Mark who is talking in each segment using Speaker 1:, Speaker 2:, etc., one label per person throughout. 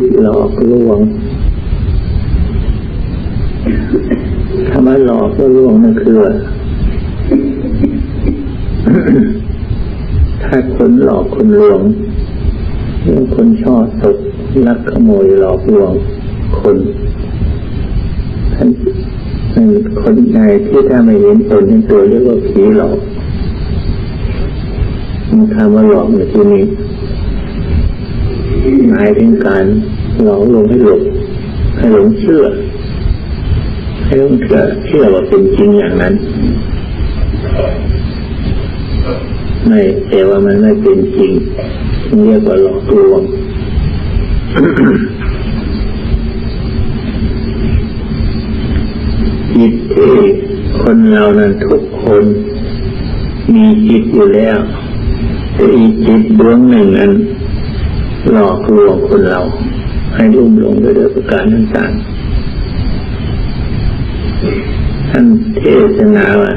Speaker 1: ดหลอกลวงคำว่าหลอกลวงนั่นคือถ้าคนหลอกคนลวงเรื่องคนชอบตกลักขโมยหลอกลวงคนท่านคนใดที่ถ้าไม่เห็นตนเห็นตัวเรียกว่าผีหลอกมันคำว่าหลอกในที่นี้ายถึงการหลอกลงให้หลงให้หลงเชื่อ ให้หลงเชื่อเชื่อว่าเป็นจริงอย่างนั้น ไม่แต่ว่ามันไม่เป็นจริงเรียกว่าหลอกลวงจิตที่คนเรานั้นทุกคนมีจิตอยู่แล้วแต่อีกจิตดวงหนึ่งนั้น หลอกลวงคนเรา ให้ลุ่มหลงไปด้วยประการต่างๆท่านเทศนาว่า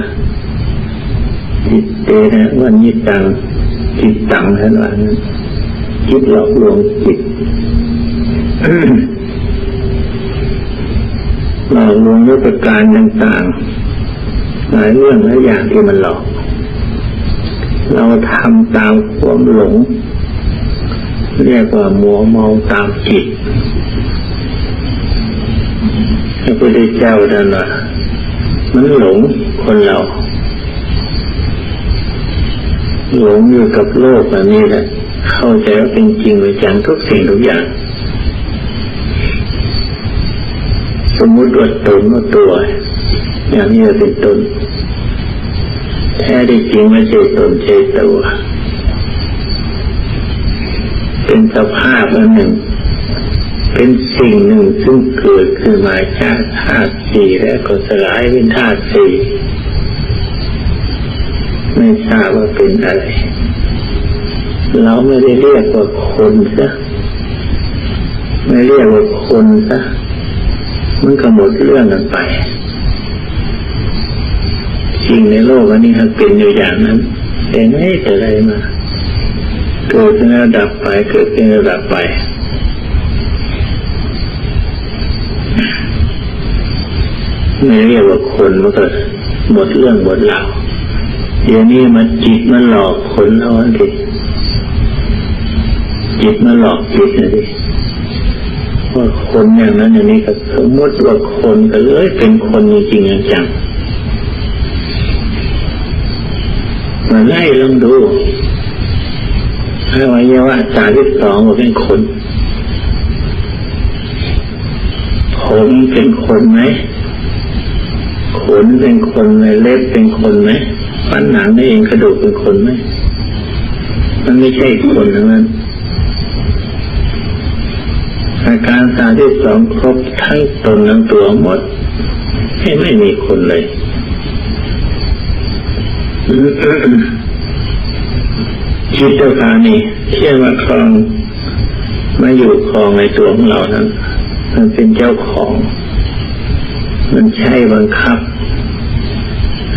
Speaker 1: จิตเตนะวันยิตังจิตตังท่านว่าจิตหลอกลวงจิตหลอกลวงด้วยประการต่างๆหลายเรื่องหลายอย่างที่มันหลอก เราทำตามความหลง เรียกว่ามัวเมาตามจิตพระพุทธเจ้าท่านว่ามันหลงคนเรา หลงอยู่กับโลกแบบนี้แหละเข้าใจว่าเป็นจริงเป็นจังทุกสิ่งทุกอย่าง สมมุติว่าตนว่าตัว อย่างนี้เป็นตนแท้ที่จริงไม่ใช่ตนใช่ตัว สภาพอันหนึ่ง เป็นสิ่งหนึ่งซึ่งเกิดขึ้นมาจากธาตุสี่และก็สลายเป็นธาตุสี่ไม่ทราบว่าเป็นอะไร เราไม่ได้เรียกว่าคนซะไม่เรียกว่าคนซะมันก็หมดเรื่องกันไปสิ่งในโลกอันนี้มันเป็นอยู่อย่างนั้น แต่ไม่แต่อะไรมา เกิดเป็นระดับไปเกิดเป็นระดับไป ไม่เรียกว่าคนมันก็หมดเรื่องหมดราวเดี๋ยวนี้มันจิตมันหลอกคนเราอันทีจิตมันหลอกจิตนะดิว่าคนอย่างนั้นอย่างนี้ก็สมมติว่าคนก็เลยเป็นคนจริงจังมาไล่ลองดู อวัยวะตาที่สองว่าเป็นคนผมเป็นคนไหมขนเป็นคนไหมเล็บเป็นคนไหมฟันหนังนี่เองกระดูกเป็นคนไหมมันไม่ใช่คนทั้งนั้นอาการตาที่สองครบทั้งตนทั้งตัวหมดให้ไม่มีคนเลย จิตตานี่เชื่อมาครองมาอยู่ครองในตัวของเรานั้น มันเป็นเจ้าของ มันใช่บังคับ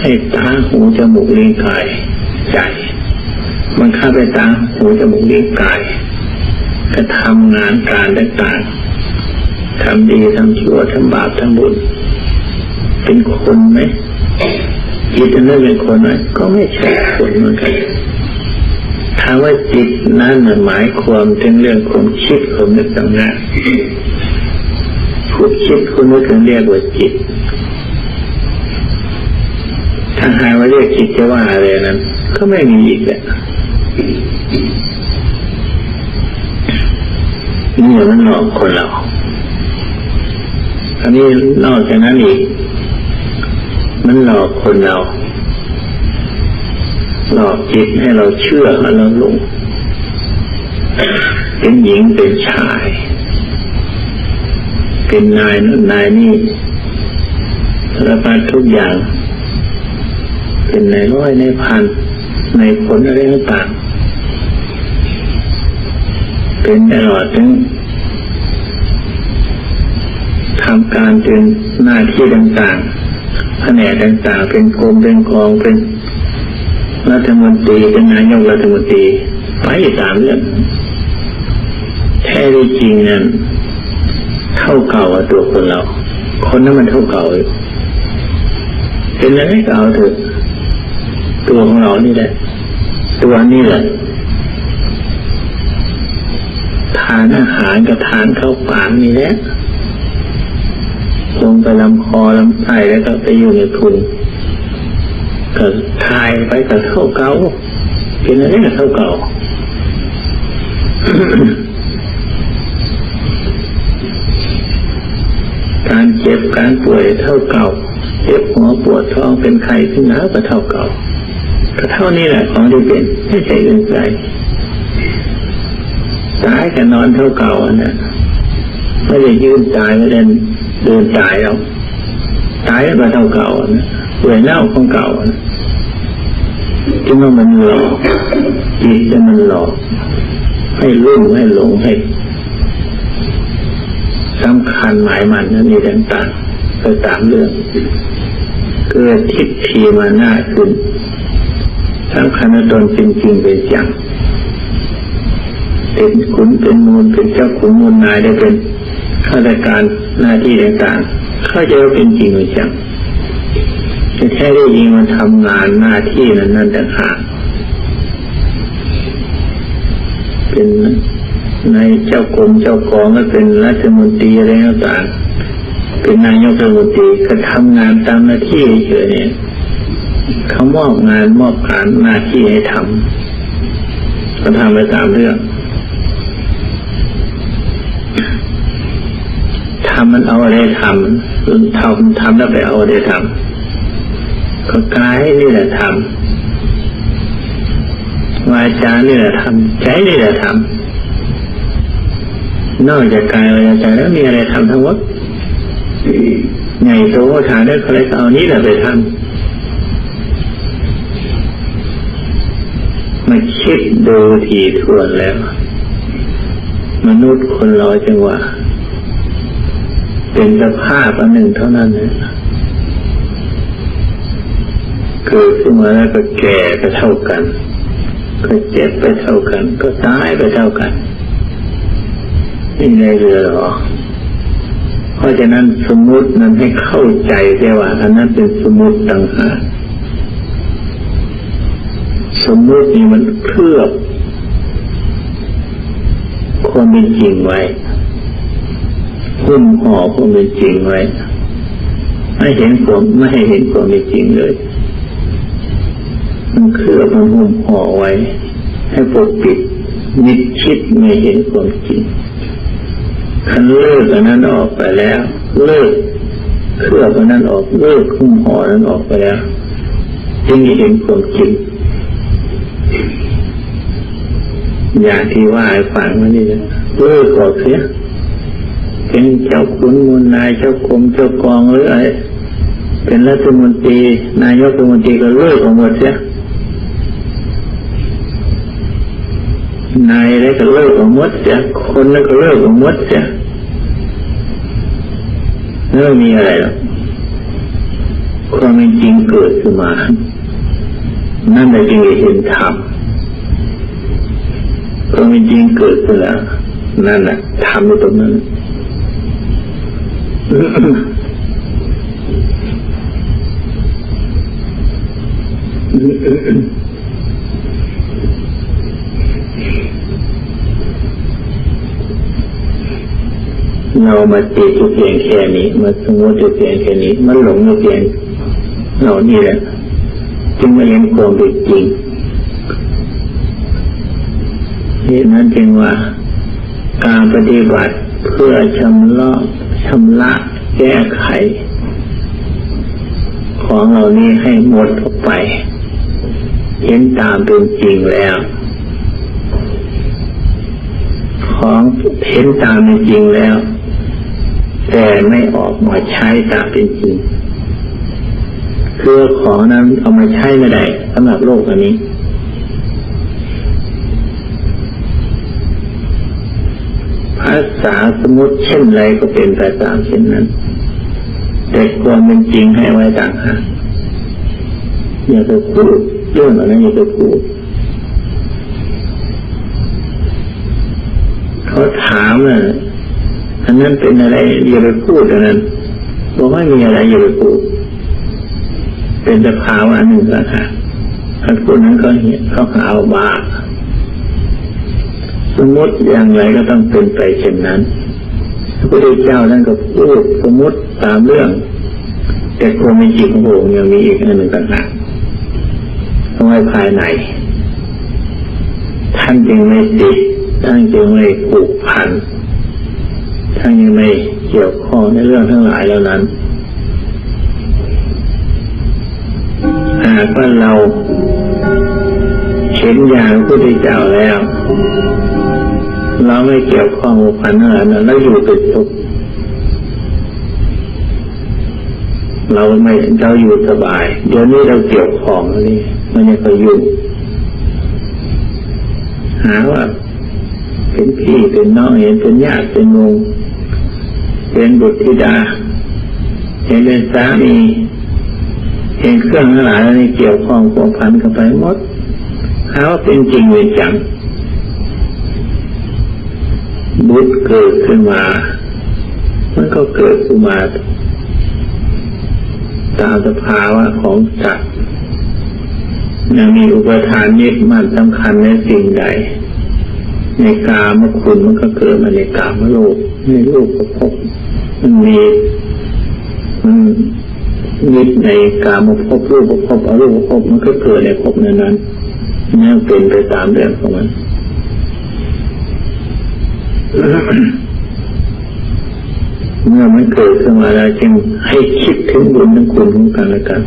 Speaker 1: ให้ตาหูจมูกลิ้นกายใจบังคับให้ตาหูจมูกลิ้นกายกระทำงานการต่างๆทำดีทำชั่วทำบาปทำบุญ เป็นคนไหมจิตนั้นเป็นคนไหมก็ไม่ใช่คนเหมือนกัน ถามว่าจิตนั้นหมายความถึงเรื่องความคิดความนึกต่างๆผู้คิดคุณนึกถึงเรียกว่าจิต ถ้าหายว่าเรียกจิตจะว่าอะไรนั้น ก็ไม่มีอีกแหละนี่มันหลอกคนเราอันนี้นอกจากนั้นอีก มันหลอกคนเรา หลอกจิตให้เราเชื่อให้เราหลงเป็นหญิงเป็นชาย เป็นนายนั่นนายนี่สารพัดทุกอย่าง เป็นในร้อยในพันในผลอะไรต่างเป็นตลอดถึงทำการเป็นหน้าที่ต่างๆแผนกต่างๆ เป็นกรมเป็นกองเป็น รัฐมนตรีเป็นนายกรัฐมนตรีไปตามเรื่องแท้จริงนั้นเท่าเก่าตัวคนเรา คนนั้นมันเท่าเก่าอยู่เป็นอะไรก็เอาเถอะตัวของเรานี่แหละ ตัวนี้แหละทานอาหารกับทานเข้าปากนี่แหละลงไปลำคอลำไส้แล้วก็ไปอยู่ในทุน ก็ทายไปกับเท่าเก่าเป็นอะไรกับเท่าเก่าการเจ็บการป่วยเท่าเก่าเจ็บหัวปวดท้องเป็นไข้ขึ้นหนาก็เท่าเก่าก็เท่านี้แหละของที่เป็นไม่ใช่อื่นไกลตายกับนอนเท่าเก่าอันนะไม่ได้ยืนตายไม่ได้เดินตายแล้วตายก็เท่าเก่าอันนะ เปื่อยเน่าของเก่าจึงว่ามันหลอกจิตจะมันหลอก ให้ลุ่มให้หลงให้สำคัญหมายมันนั่นนี่ต่างๆไปตามเรื่องเกิดทิฏฐิมาหน้าขึ้นสำคัญตนเป็นจริงเป็นจังเป็นขุนเป็นมูลเป็นเจ้าขุนมูลนายได้เป็นข้าราชการหน้าที่ต่างๆเข้าใจว่าเป็นจริงเป็นจัง จะแค่ได้ยิงมันทำงานหน้าที่นั้นนั่นต่างหากเป็นในเจ้ากรมเจ้ากองก็เป็นรัฐมนตรีอะไรต่างเป็นนายกรัฐมนตรีก็ทำงานตามหน้าที่เฉยเนี่ยเขามอบงานมอบการหน้าที่ให้ทำก็ทำไปตามเรื่องทำมันเอาอะไรทำทำทำแล้วไปเอาอะไรทำ ก็กายนี่แหละทำวาจานี่แหละทำใจนี่แหละทำนอกจากกายวาจาแล้วมีอะไรทำทั้งหมดใหญ่โตฐานได้อะไรเอานี้แหละไปทำมาคิดดูทีทวนแล้ว มนุษย์คนเราจังหวะเป็นสภาพอันหนึ่งเท่านั้นเลย เกิดขึ้นมาแล้วก็แก่ก็เท่ากัน ก็เจ็บไปเท่ากัน ก็ตายไปเท่ากันนี่ในเรือหรอเพราะฉะนั้นสมมตินั้นให้เข้าใจได้ว่า อันนั้นเป็นสมมติต่างหากสมมตินี่มันเคลือบความเป็นจริงไว้หุ้มห่อความเป็นจริงไว้ ไม่เห็นความไม่ให้เห็นความเป็นจริงเลย เคลือบมันหุ้มห่อไว้ ให้ปกปิดมิดชิดไม่เห็นความจริงคันเลิกอันนั้นออกไปแล้ว เลิกเคลือบอันนั้นออกเลิกหุ้มห่อนั้นออกไปแล้วจึงเห็นความจริงอย่างที่ว่าให้ฟังว่านี่นะเลิกออกเสียเป็นเจ้าขุนมูลนายเจ้ากรมเจ้ากองหรืออะไรเป็นรัฐมนตรีนายกรัฐมนตรีก็เลิกออกหมดเสีย นายอะไรก็เลิกออกมดเสียคนนั้นก็เลิกออกมดเสียไม่มีอะไรหรอกความเป็นจริงเกิดขึ้นมา นั่นแหละจึงเห็นธรรมความเป็นจริงเกิดขึ้นแล้วนั่นแหละทำในตรงนั้น เรามาตีอยู่เพียงแค่นี้มาสมมติอยู่เพียงแค่นี้มันหลงอยู่เพียงเรานี่แหละจึงไม่เห็นความเป็นจริงนี่นั่นจึงว่าการปฏิบัติเพื่อชำระชำระแก้ไข ของเหล่านี้ให้หมดออกไป เห็นตามเป็นจริงแล้ว ของเห็นตามเป็นจริงแล้ว แต่ไม่ออกมาใช้ตามเป็นจริงคือของนั้นเอามาใช้ไม่ได้สำหรับโลกอันนี้ ภาษาสมมติเช่นไรก็เป็นไปตามเช่นนั้น แต่ความเป็นจริงให้ไว้ต่างหากอย่าไปพูดเรื่องอะไรอย่าไปพูดเขาถามน่ะ อันนั้นเป็นอะไรอย่าไปพูดอันนั้นบอกว่ามีอะไรอย่าไปพูด เป็นสภาวะหนึ่งก็ค่ะถ้าพูดนั้นก็เห็นเขาหาว่าบ้าสมมติอย่างไรก็ต้องเป็นไปเช่นนั้นพระพุทธเจ้าท่านก็พูดสมมติตามเรื่อง แต่ความเป็นจริงของพระองค์ยังมีอีกอันหนึ่งต่างหากต้องให้ภายใน ท่านจึงไม่ติดท่านจึงไม่ผูกพัน ท่านยังไม่เกี่ยวข้องในเรื่องทั้งหลายเหล่านั้น หากว่าเราเห็นอย่างพุทธเจ้าแล้ว เราไม่เกี่ยวข้องกพันทั้งหลายนั้นเราอยู่เป็นสุขเราไม่เราอยู่สบาย เดี๋ยวนี้เราเกี่ยวข้องนนี้มันยังก็ยุ่งหาว่าเป็นพี่เป็นน้องเห็นเป็นญาติเป็นงง เป็นบุตรธิดา เห็นเป็นสามีเห็นเครื่องทั้งหลายนี่เกี่ยวข้องผัวพันกันไปหมดหาว่าเป็นจริงเป็นจังบุตรเกิดขึ้นมา มันก็เกิดขึ้นมาตามสภาวะของสัตว์ยังมีอุปทานยึดมั่นสำคัญในสิ่งใด ในกามคุณมันก็เกิดมาในกามโลกในโลกภพ มันมีมันยึดในกามภพรูปภพอรูปภพมันก็เกิดในภพนั้นนั้นนั่นเป็นไปตามเรื่องของมันเมื่อมันเกิดขึ้นมาแล้วจึงให้คิดถึงบุญถึงคุณของกันและกัน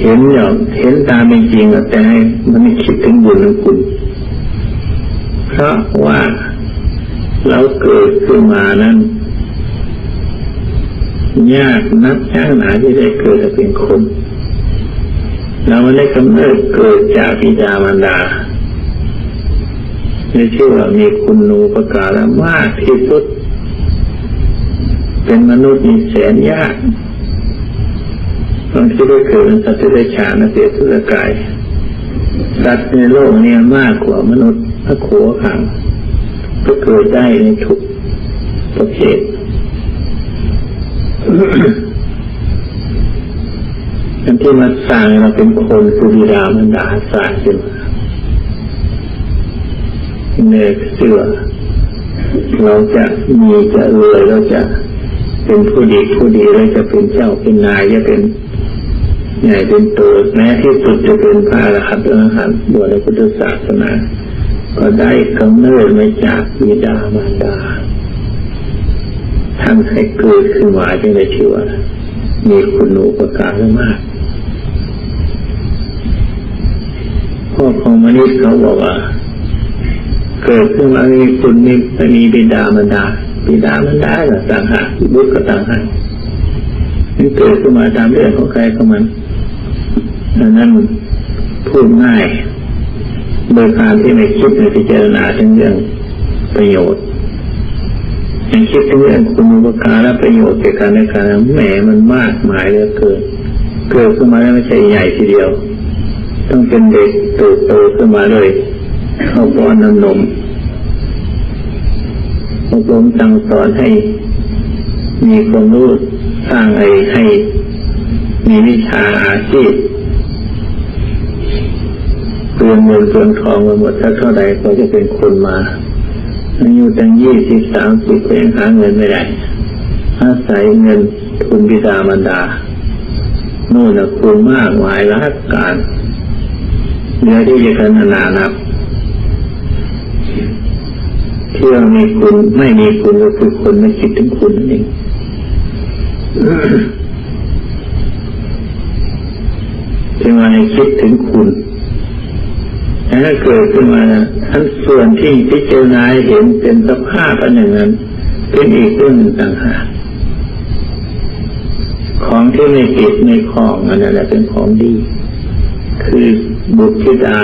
Speaker 1: เห็นอย่างเห็นตามเป็นจริงแต่ให้มันไม่คิดถึงบุญถึงคุณ เพราะว่าเราเกิดขึ้นมานั้น ยากนักยากหนาที่ได้เกิดเป็นคนเราไม่ได้กำเนิดเกิดจากบิดามารดาในชื่อว่ามีคุณนูประกาศมากที่สุด เป็นมนุษย์มีแสนยากบางที่ได้เกิดเป็นสัตว์ที่ได้ฉานเสียทุรกายสัตว์ในโลกนี้มากกว่ามนุษย์พระโขขังก็เกิดได้ในทุกประเภท อันที่มาสร้างเราเป็นคนคือบิดามารดาสร้างขึ้นมาเนยเชื่อเราจะมีจะรวยเราจะเป็นผู้ดีผู้ดีเราจะเป็นเจ้าเป็นนายจะเป็นใหญ่เป็นโตแม้ที่สุดจะเป็นพระอรหันต์อรหันต์บวชในพุทธศาสนา ก็ได้กำเนิดมาจากบิดามารดา ท่านให้เกิดขึ้นมาจึงได้ชื่อว่ามีคุณูปการมากพ่อของมนุษย์เขาบอกว่า เกิดขึ้นมามีคุณมีไม่มีบิดามารดาบิดามารดาต่างหากบุตรก็ต่างหากมันเกิดขึ้นมาตามเรื่องของใครของมันดังนั้นพูดง่าย โดยการที่ไม่คิดในพิจารณาถึงเรื่องประโยชน์ ยังคิดถึงเรื่องคุณอุปการและประโยชน์แก่การในการแหมมันมากมายเหลือเกินเกิดขึ้นมาแล้วไม่ใช่ใหญ่ทีเดียว ต้องเป็นเด็กเติบโตขึ้นมาเลย เข้าป้อนน้ำนมอบรมสั่งสอนให้ มีความรู้สร้างไอ้ให้มีวิชาอาชีพเปลี่ยนเงินเปลี่ยนทองมาหมดถ้าเท่าใดก็จะเป็นคนมา อายุตั้งยี่สิบสามสิบก็ยังหาเงินไม่ได้อาศัยเงินทุนบิดามารดาโน่นนะคุณมากมายรักการเนื้อที่จะกันนานับเที่เรามีคุณไม่มีคุณก็คือคนไม่คิดถึงคุณนั่นเองจึงมาให้คิดถึงคุณ ถ้าเกิดขึ้นมาท่านส่วนที่พิจารณาเห็นเป็นสภาพอันอย่งนั้น เป็นอีกเรื่องหนึ่งต่างหากของที่ไม่ติดไม่คล้องอันนั้นแหละเป็นของดี คือบุตรธิดา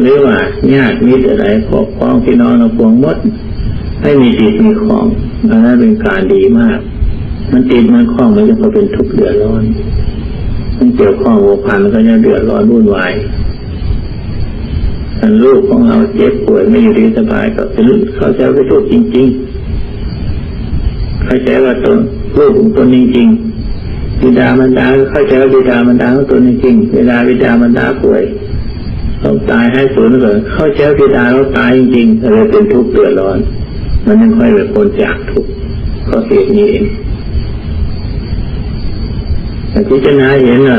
Speaker 1: หรือว่าญาติมิตรอะไรปกครองพี่น้องเราพวงมดให้มีติดมีของอันนั้นเป็นการดีมาก มันติดมันคล้องมันจะพอเป็นทุกข์เดือดร้อน มันเกี่ยวข้องวัวพันก็จะเดือดร้อนวุ่นวาย ลูกของเราเจ็บป่วยไม่อยู่ดีสบายก็เป็นเขาจว่าเป็นลูกจริงๆเข้าใจว่าตนลูกของตนจริงๆบิดามารดาเข้าใจว่าบิดามารดาของตนจริงๆเวลาบิดามารดาป่วยต้องตายให้สูญเกิดเข้าใจว่าบิดาเราตายจริงๆเลยเป็นทุกข์เดือดร้อน มันยังค่อยเป็นคนจากทุกข์ก็เหตุนี้เองแต่พิจารณาเห็นว่า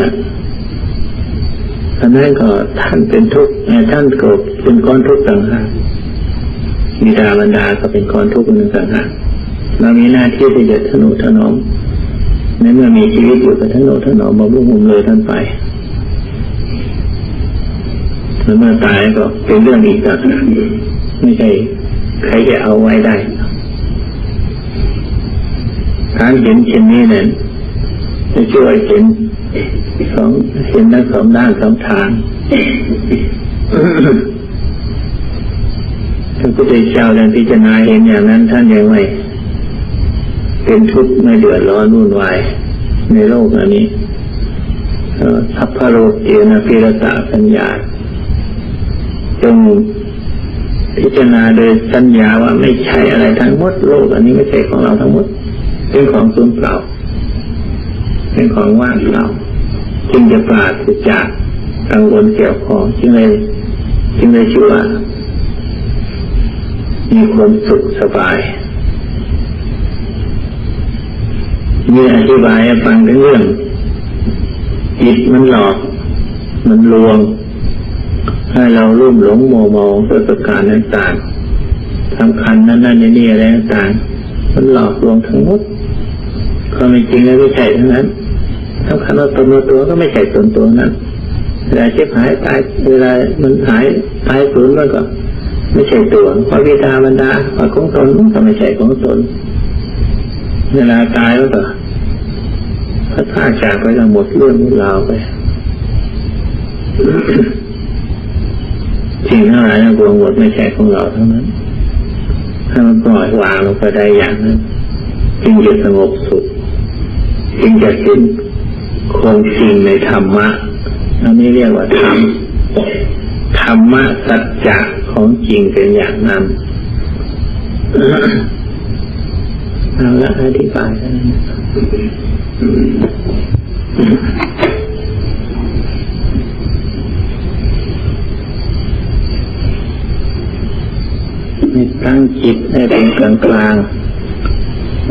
Speaker 1: ท่านนั้นก็ท่านเป็นทุกข์ท่านก็เป็นก้อนทุกข์ต่างหากบิดามารดาก็เป็นก้อนทุกข์หนึ่งต่างหากเรามีหน้าที่ที่จะทนุถนอมในเมื่อมีชีวิตอยู่ก็ทนุถนอมบำรุงหุมเลยท่านไปแล้วเมื่อตายก็เป็นเรื่องอีกต่างหากไม่ใช่ใครจะเอาไว้ได้การเห็นเช่นนี้เนี่ยจะช่วยเห็น สองเห็นทั้งสองด้านสองทางพระพุทธเจ้าได้พิจารณาเห็นอย่างนั้น ท่านยังไม่เป็นทุกข์ไม่เดือดร้อนวุ่นวายในโลกอันนี้สัพพโลกเอนะพิรตาสัญญาจงพิจารณาโดยสัญญาว่าไม่ใช่อะไรทั้งหมดโลก อันนี้ไม่ใช่ของเราทั้งหมดเป็นของสูญเปล่าเป็นของว่างเปล่า จึงจะปราศจากกังวลเกี่ยวของจึงเลยจึงเลยชื่อว่ามีความสุขสบายมีอธิบายฟังถึงเรื่องจิตมันหลอก มันลวง ให้เราลุ่มหลงโมโมด้วยประการต่างๆทำคันนั้นนั่นนี่อะไรต่างๆมันหลอกลวงทั้งหมดก็ไม่จริงแล้วไม่ใช่ทั้งนั้น สำคัญว่าตนตัวก็ไม่ใช่ตนตัวนั้นเวลาเจ็บหายตายเวลามันหายตายสูญมันก็ ไม่ใช่ตัวพอวิดาบรรดาพอของตนก็ไม่ใช่ของตน เวลาตายแล้วก็พระท่าจากไปก็หมดเรื่องหมดราวไปสิ่งทั้งหลายทั้งปวงหมดไม่ใช่ของเราทั้งนั้น ถ้ามันปล่อยวางลงไปได้อย่างนั้นจึงจะสงบสุขจึงจะเห็น ความจริงในธรรมะอันนี้เรียกว่าธรรมธรรมะสัจจะของจริงเป็นอย่างนั้นเอาละอธิบายกันตั้งจิตให้เป็นกลางกลาง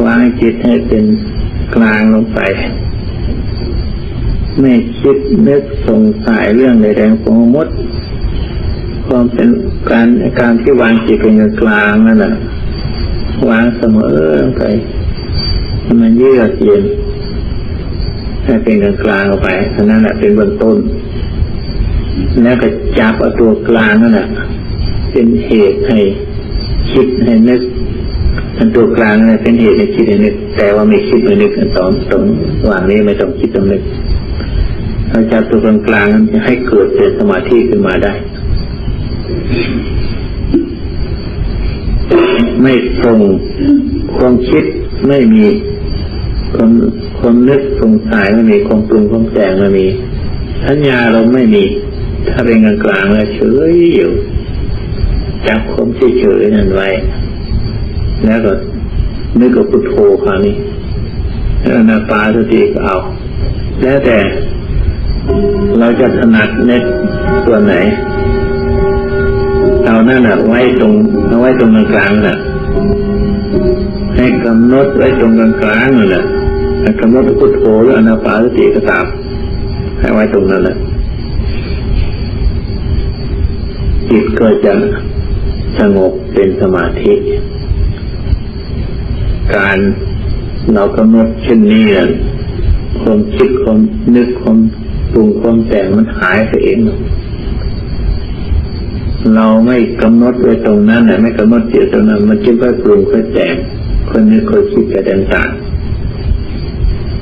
Speaker 1: วางจิตให้เป็นกลางลงไป ไม่คิดนึกสงสัยเรื่องใดๆของมดความเป็นการการที่วางจิตเป็นกลางนั่นแหละวางเสมอลงไป มันเยือกเย็นให้เป็นกลางกลางออกไปนั่นแหละเป็นเบื้องต้น แล้วก็จับเอาตัวกลางนั่นแหละเป็นเหตุให้คิดให้นึกอันตัวกลางนี่ยเป็นเหตุให้คิดให้นึก แต่ว่าไม่คิดไม่นึกอันสองตรงวางนี้ไม่ต้องคิดต้องนึก เราจับตัวกลางกลางจะให้เกิดเป็นสมาธิขึ้นมาได้ ไม่ตรงความคิดไม่มีความความนึกสงสัยไม่มีความปรุงความแต่งไม่มีสัญญาเราไม่มี ถ้าเป็นกลางกลางแล้วเฉยอยู่จับความเฉยๆนั่นไว้ แล้วก็นึกกับพุทโธคราวนี้แล้วนาปาสติก็เอา แล้วแต่ เราจะถนัดเน็ตส่วไหนเอาหนั่นน่ะไว้ตรงเอาไว้ตรงกลางน่ะให้กำหนดไว้ตรงกลางกลางนั่นแหละให้กำหนดพุทโธหรืออนาปาสติก็ตามให้ไว้ตรงนั้นแหละจิตก็จะสงบเป็นสมาธิ การเรากำหนดเช่นนี้แหละความคิดความนึกความ ปรุงความแต่งมันหายไปเองเราไม่กำหนดไว้ตรงนั้นนะไม่กำหนดเจีตตรงนั้น มันคิดว่าปรุงค่อยแต่งคนนึกคนคิดกันต่าง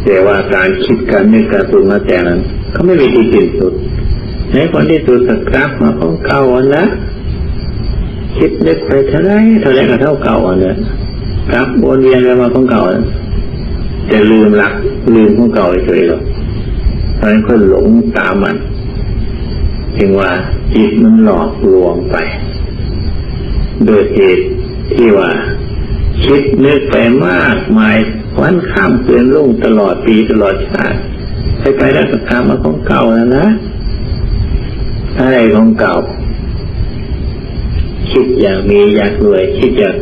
Speaker 1: แต่ว่าการคิดการนึกการปรุงมาแต่งนั้นเขาไม่มีที่สิ้นสุดในคนที่สุดสักราฟมาของเก่าวันละคิดนึกไปเท่าไรเท่าไรก็เท่าเก่าอะเนี่ยกลับวนเวียนไปมาของเก่าจะลืมหลักลืมของเก่าไปเฉยหรอก เพราะนั้นก็หลงตามมันจึงว่าจิตมันหลอกลวงไป โดยเหตุที่ว่า คิดนึกไปมากมายวันข้ามคืนรุ่งตลอดปีตลอดชาติไปไปแล้วก็ตามมาของเก่าแล้วนะอะไรของเก่า คิดอยากมีอยากรวย คิดอยาก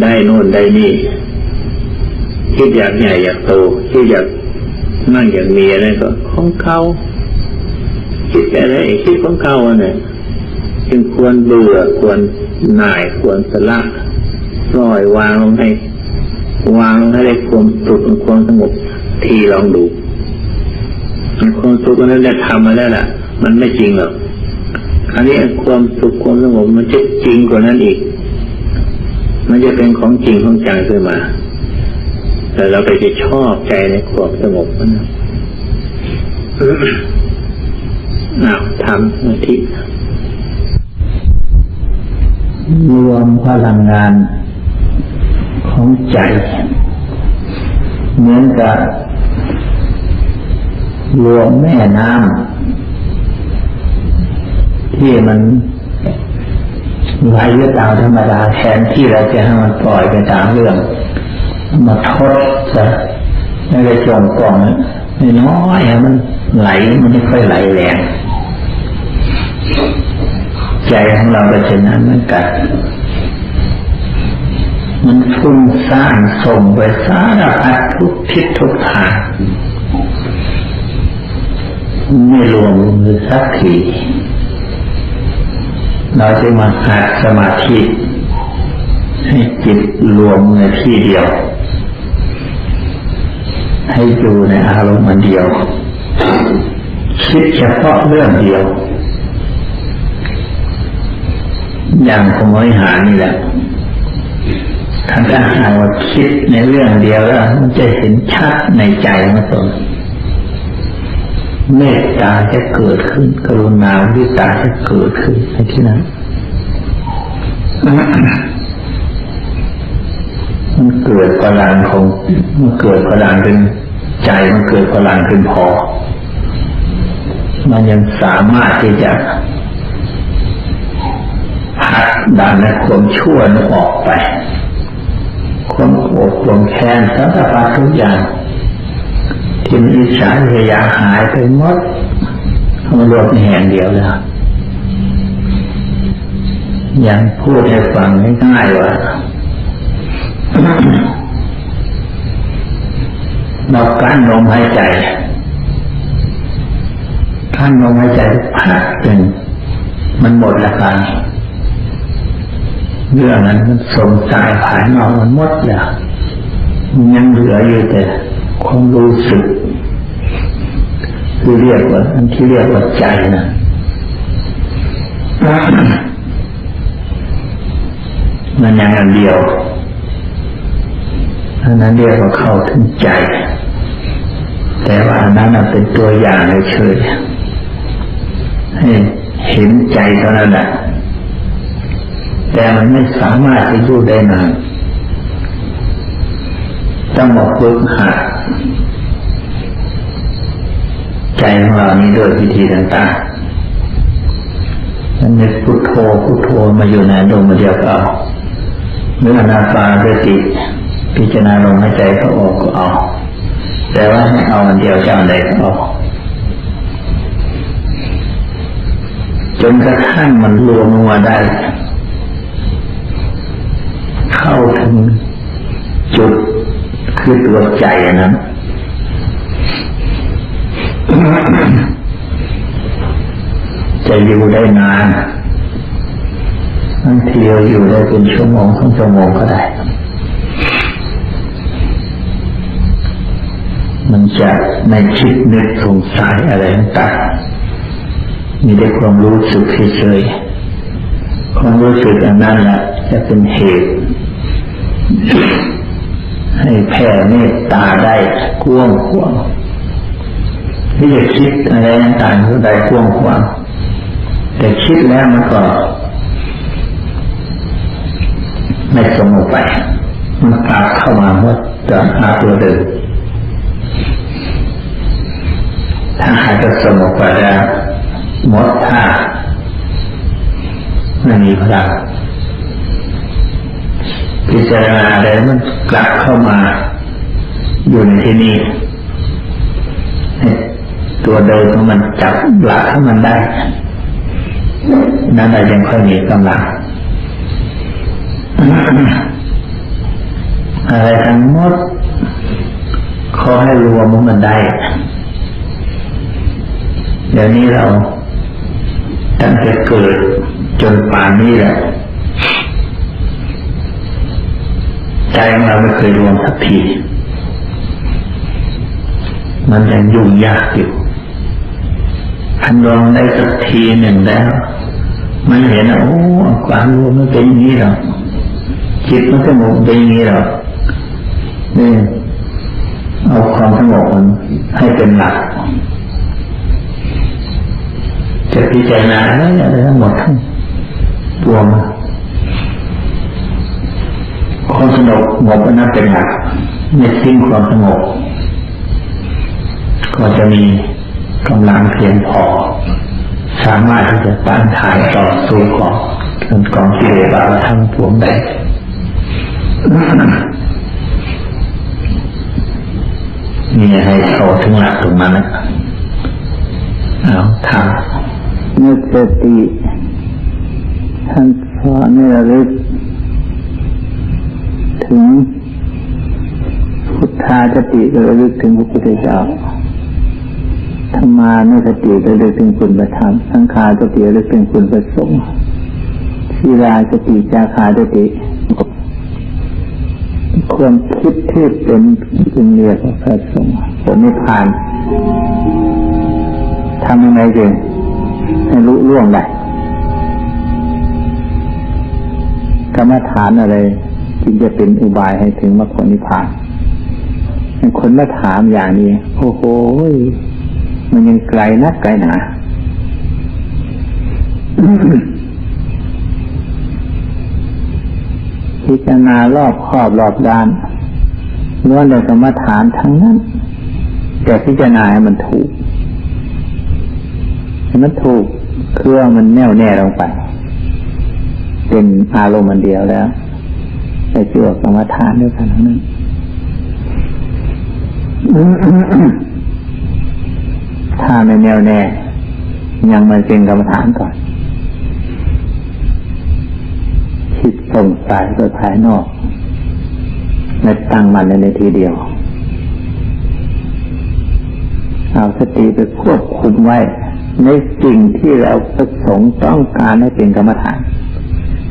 Speaker 1: ได้โน่นได้นี่ คิดอยากใหญ่อยากโตคิดอยาก มั่งอยากมีอะไรก็ของเก่าคิดอะไรคิดของเก่าเนี่ยจึงควรเบื่อควรหน่ายควรสละปล่อยวางลงให้ วางให้ได้ความสุขความสงบทีลองดูความสุขนั้นจะทำมาแล้วล่ะ มันไม่จริงหรอกอันนี้ความสุขความสงบมันจะจริงกว่านั้นอีก มันจะเป็นของจริงของจังขึ้นมา แต่เราไปจะชอบใจในความสงบนั้นนะอ้าวทำหน้าที่
Speaker 2: รวมพลังงานของใจ เหมือนกับรวมแม่น้ำที่มันไหลไปตามธรรมดาแทนที่เราจะให้มันปล่อยไปตามเรื่อง มาทดซะไม่ได้จมกลองน้อยมันไหลมันไม่ค่อยไหลแรงใจของเราเป็นเช่นนั้นเหมือนกันมันฟุ้งซ่านส่งไปสารพัดทุกทิศทุกทางไม่รวมมือสักทีเราจะมาหัดสมาธิให้จิตรวมในที่เดียว ให้อยู่ในอารมณ์อันเดียว คิดเฉพาะเรื่องเดียว อย่างขโมยหานี่แหละถ้าถ้าหากว่าคิดในเรื่องเดียวแล้วมันจะเห็นชัดในใจของตนเมตตาจะเกิดขึ้น กรุณาวิตาจะเกิดขึ้นในที่นั้นมันเกิดพลังของมันเกิดพลังเป็น ใจมันเกิดพลังเป็นพอ มันยังสามารถที่จะผลักดันและความชั่วนั้นออกไป ความโกรธความแค้นสารพัดทุกอย่างที่มันอิจฉาพยาหายไปหมดมันรวมในแห่งเดียวแล้วอย่างพูดให้ฟังง่ายๆว่า เรากั้นลมหายใจกั้นลมหายใจพักหนึ่งมันหมดแล้วกันเรื่องนั้นมันสมสายภายนอกมันหมดแล้วมันยังเหลืออยู่แต่ความรู้สึกคือเรียกว่าอันที่เรียกว่าใจนะมันยังอันเดียวอันนั้นเรียกว่าเข้าถึงใจ แต่ว่านั้นเป็นตัวอย่างเฉยเห็นใจเท่านั้นแหละแต่มันไม่สามารถจะอยู่ได้นานต้องมาฝึกหัดใจของเรานี้ด้วยวิธีต่างๆมันนึกพุทโธพุทโธมาอยู่ในดวงมาเดียวก็เอาเมื่อนาฟาสติ พิจารณาลมหายใจก็ออกก็เอา แต่ว่าให้เอาอันเดียวจะเอาใดก็เอาจนกระทั่งมันรวมมาได้ เข้าถึงจุดคือตัวใจนนั้นจะอยู่ได้นานบางทีเราอยู่ได้เป็นชั่วโมงสองชั่วโมงก็ได้ จะไม่คิดนึกสงสัยอะไรต่างมีได้ความรู้สึกเฉยๆความรู้สึกอันนั้นแหละจะเป็นเหตุ ให้แผ่เมตตาได้กว้างขวางที่จะคิดอะไรต่างๆก็ได้กว้างขวางแต่คิดแล้วมันก็ไม่สงบไปมันกลับเข้ามาหมดจะหาตัวเดิม ถ้าหาจะสงบไปแล้วหมดท่าไม่มีพลังพิจารณาแล้วมันกลับเข้ามา อยู่ในที่นี้ตัวเดิมของมันจับหลักของมันได้ นั่นแหละยังค่อยมีกำลังอะไรทั้งหมดขอให้รวมมันได้ เดี๋ยวนี้เราตั้งแต่เกิดจนป่านนี้แหละใจของเราไม่เคยรวมสักทีมันยังยุ่งยากอยู่อันรวมได้สักทีหนึ่งแล้ว มันเห็นว่าโอ้ความรวมมันเป็นอย่างนี้หรอกจิตมันสงบเป็นอย่างนี้หรอกนี่เอาความสงบมันให้เป็นหลัก จะพิจารณาอะไรทั้งหมดทั้งปวงความสงบงบอันนั้นเป็นหลักไม่สิ้นความสงบก็จะมีกำลังเพียงพอ สามารถที่จะต้านทานต่อสู้ของกองกิเลสบาทั้งปวงได้นี่ให้เขาถึงหลักตรงนั้นนะเอาทำ
Speaker 1: นึกสติท่านสอนให้ระลึก ถึงพุทธาสติก็ระลึกถึงพระพุทธเจ้าธรรมานุสติก็ระลึกถึงคุณประธรรม สังขารสติระลึกถึงคุณประสงค์ศีลาสติจาคาสติความคิดที่เป็นจึงเรียกว่าพระสงฆ์ผลนิพพานทำยังไงจึง ให้รู้ล่วงได้กรรมฐานอะไรจึงจะเป็นอุบายให้ถึงมรรคผลนิพพานคนมาถามอย่างนี้ โอ้โหมันยังไกลนักไกลหนาพิจารณารอบครอบรอบด้านล้วนแต่กรรมฐานทั้งนั้น แต่พิจารณาให้มันถูก มันถูกเครื่องมันแน่วแน่ลงไป เป็นอารมณ์มันเดียวแล้วไปเชื่อกรรมฐานด้วยกันทั้งนั้นถ้าไม่แน่วแน่ ยังมันเป็นกรรมฐานก่อนคิดส่งสายไปภายนอกและตั้งมันในทีเดียว เอาสติไปควบคุมไว้ ในสิ่งที่เราประสงค์ต้องการให้เป็นกรรมฐาน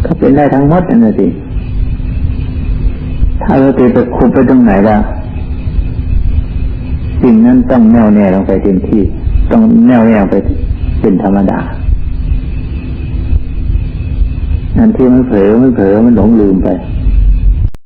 Speaker 1: ก็เป็นได้ทั้งหมดนั่นแหละสิถ้าเราไปไปคุมไปตรงไหนล่ะสิ่งนั้นต้องแน่วแน่ลงไปเต็มที่ ต้องแน่วแน่ไปเป็นธรรมดาอันที่มันเผลอมันเผลอมันหลงลืมไป